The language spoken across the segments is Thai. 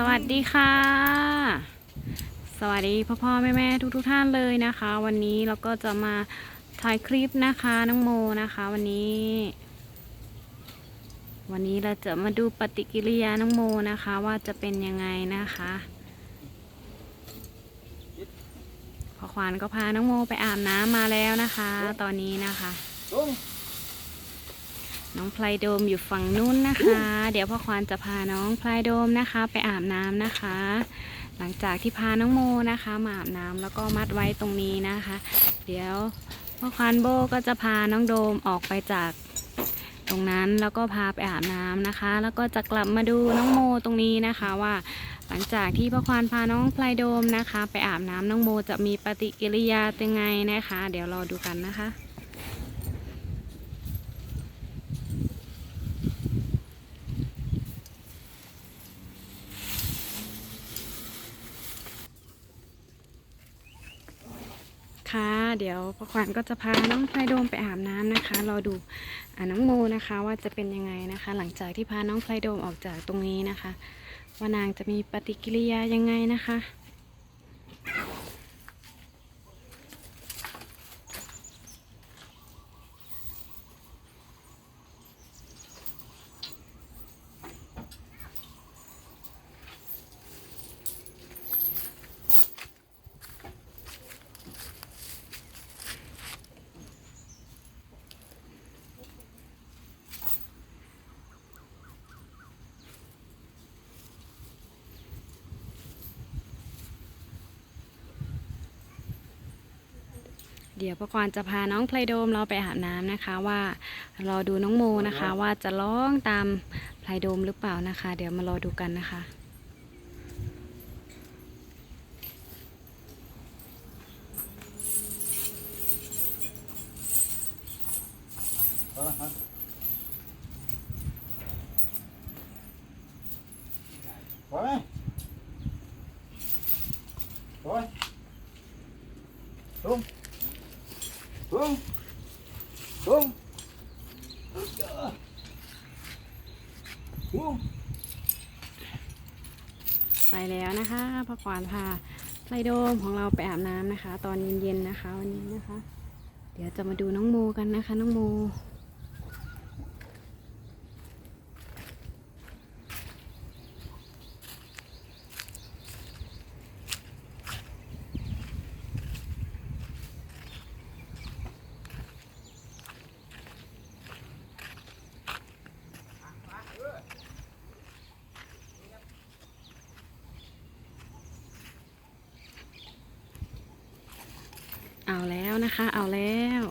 สวัสดีค่ะ สวัสดีพ่อพ่อแม่แม่ทุกทุกท่านเลยนะคะ วันนี้เราก็จะมาถ่ายคลิปนะคะน้องโมนะคะ วันนี้ วันนี้เราจะมาดูปฏิกิริยาน้องโมนะคะ ว่าจะเป็นยังไงนะคะพ่อควานก็พาน้องโมไปอาบน้ำมาแล้วนะคะ ตอนนี้นะคะ น้องพลายโดมอยู่ฝั่งนู้นนะคะ เดี๋ยวพ่อควานจะพาน้องพลายโดมนะคะ ไปอาบน้ำนะคะ หลังจากที่พาน้องโมนะคะ มาอาบน้ำแล้วก็มัดไว้ตรงนี้นะคะ เดี๋ยวพ่อควานโบก็จะพาน้องโดมออกไปจากตรงนั้นแล้วก็พาไปอาบน้ำนะคะ แล้วก็จะกลับมาดูน้องโมตรงนี้นะคะว่า หลังจากที่พ่อควานพาน้องพลายโดมนะคะ ไปอาบน้ำน้องโมจะมีปฏิกิริยาเป็นไงนะคะ เดี๋ยวรอดูกันนะคะ ค่ะ เดี๋ยวพ่อขวัญก็จะพาน้องพลโดมไปอาบน้ำนะคะ รอดูอ่าน้องโมนะคะ ว่าจะเป็นยังไงนะคะ หลังจากที่พาน้องพลโดมออกจากตรงนี้นะคะ ว่านางจะมีปฏิกิริยายังไงนะคะ เดี๋ยวพ่อควานจะพาน้องพลายโดมเราไปอาบน้ำนะคะว่ารอดูน้องโมนะคะ ว่าจะร้องตามพลายโดมหรือเปล่านะคะ เดี๋ยวมารอดูกันนะคะเออฮะไปไหมไปลุงลุงลุ งไปแล้วนะคะพระควานพาไลโดมของเราไปอาบน้ำนะคะ ตอนเย็นๆนะคะ วันนี้นะคะ เดี๋ยวจะมาดูน้องโมกันนะคะ น้องโม นะคะ เอาแล้ว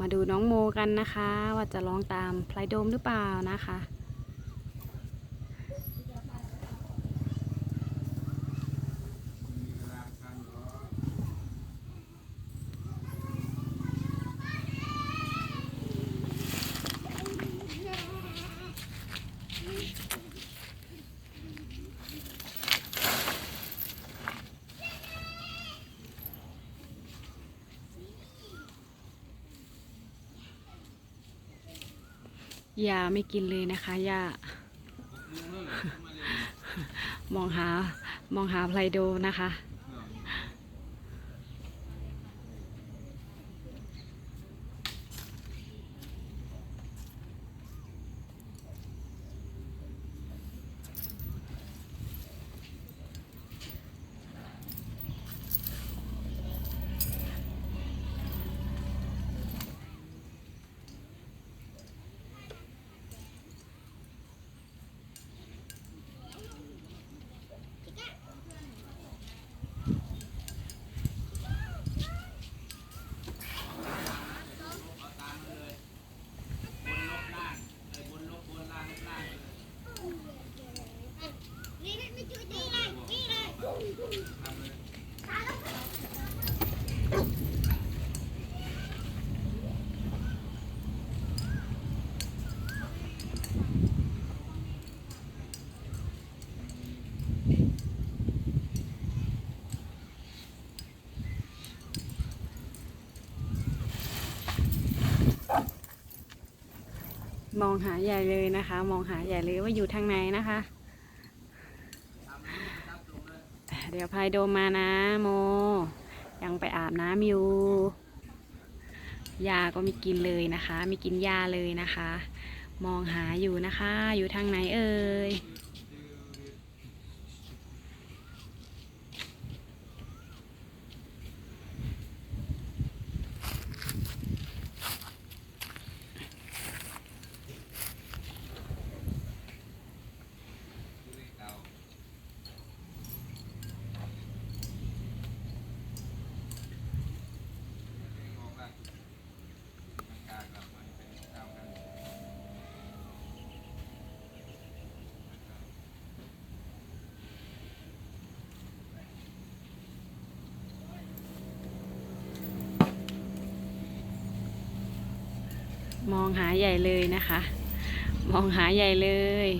มาดูน้องโมกันนะคะ ว่าจะร้องตามไพลโดมหรือเปล่านะคะ ยาไม่กินเลยนะคะยามองหามองหาไพลโดนะคะ เมองหาใหญ่เลยนะคะ มองหาใหญ่เลยว่าอยู่ทางไหนนะคะ เดี๋ยวพายโดมมานะโม ยังไปอาบน้ำอยู่ยาก็ไม่กินเลยนะคะ ไม่กินยาเลยนะคะ มองหาอยู่นะคะ อยู่ทางไหนเอ่ย มองหาใหญ่เลยนะคะ มองหาใหญ่เลย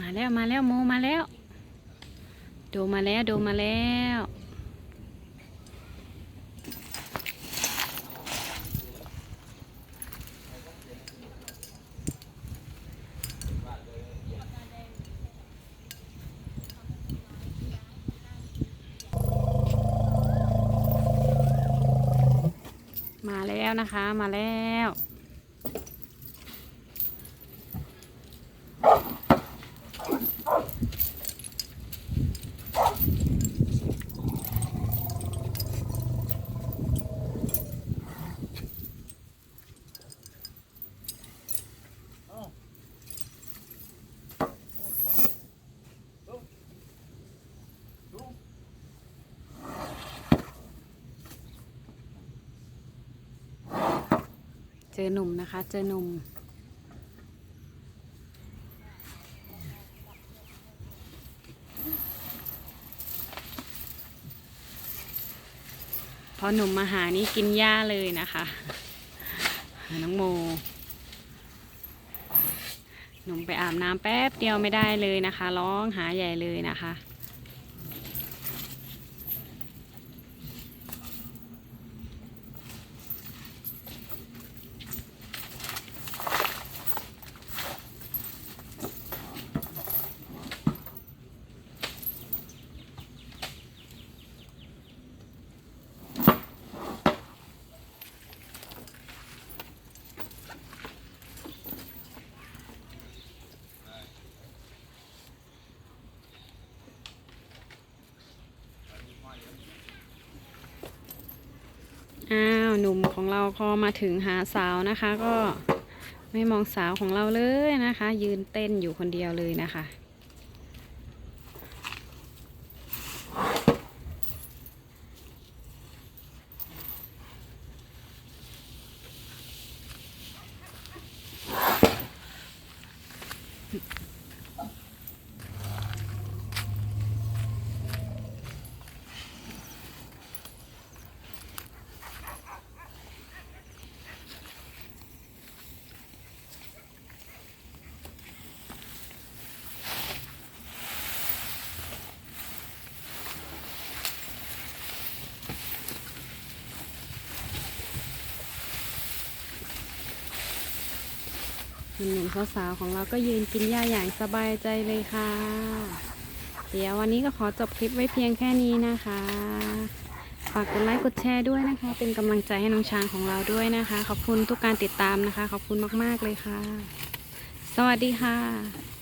มาแล้วมาแล้วโมมาแล้ว โดมาแล้วโดมาแล้ว มาแล้วนะคะ มาแล้ว เจอหนุ่มนะคะ เจอหนุ่มพอหนุ่มมาหานี่กินหญ้าเลยนะคะน้องโม หนุ่มไปอาบน้ำแป๊บเดียวไม่ได้เลยนะคะ ร้องหาใหญ่เลยนะคะ อ้าว หนุ่มของเราพอมาถึงหาสาวนะคะ ก็ไม่มองสาวของเราเลยนะคะ ยืนเต้นอยู่คนเดียวเลยนะคะ หนุ่มๆสาวๆของเราก็ยืนกินหญ้าอย่างสบายใจเลยค่ะ เดี๋ยววันนี้ก็ขอจบคลิปไว้เพียงแค่นี้นะคะ ฝากกดไลค์กดแชร์ด้วยนะคะ เป็นกำลังใจให้น้องช้างของเราด้วยนะคะ ขอบคุณทุกการติดตามนะคะ ขอบคุณมากๆเลยค่ะ สวัสดีค่ะ